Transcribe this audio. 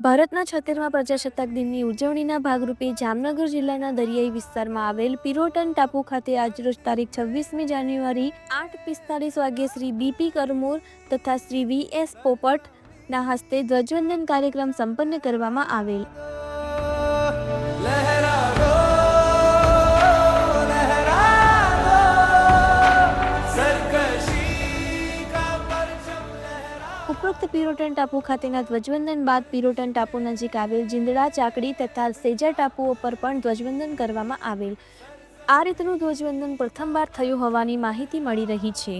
ભારતના છોતેરમા પ્રજાસત્તાક દિનની ઉજવણીના ભાગરૂપે જામનગર જિલ્લાના દરિયાઈ વિસ્તારમાં આવેલ પિરોટન ટાપુ ખાતે આજરોજ તારીખ છવ્વીસમી જાન્યુઆરી આઠ પિસ્તાલીસ વાગ્યે શ્રી બીપી કરમૂર તથા શ્રી વી એસ પોપટના હસ્તે ધ્વજવંદન કાર્યક્રમ સંપન્ન કરવામાં આવેલ. ઉપરોક્ત પિરોટન ટાપુ ખાતેના ધ્વજવંદન બાદ પિરોટન ટાપુ નજીક આવેલ જીંદડા, ચાકડી તથા સેજા ટાપુઓ પર પણ ધ્વજવંદન કરવામાં આવેલ. આ રીતનું ધ્વજવંદન પ્રથમવાર થયું હોવાની માહિતી મળી રહી છે.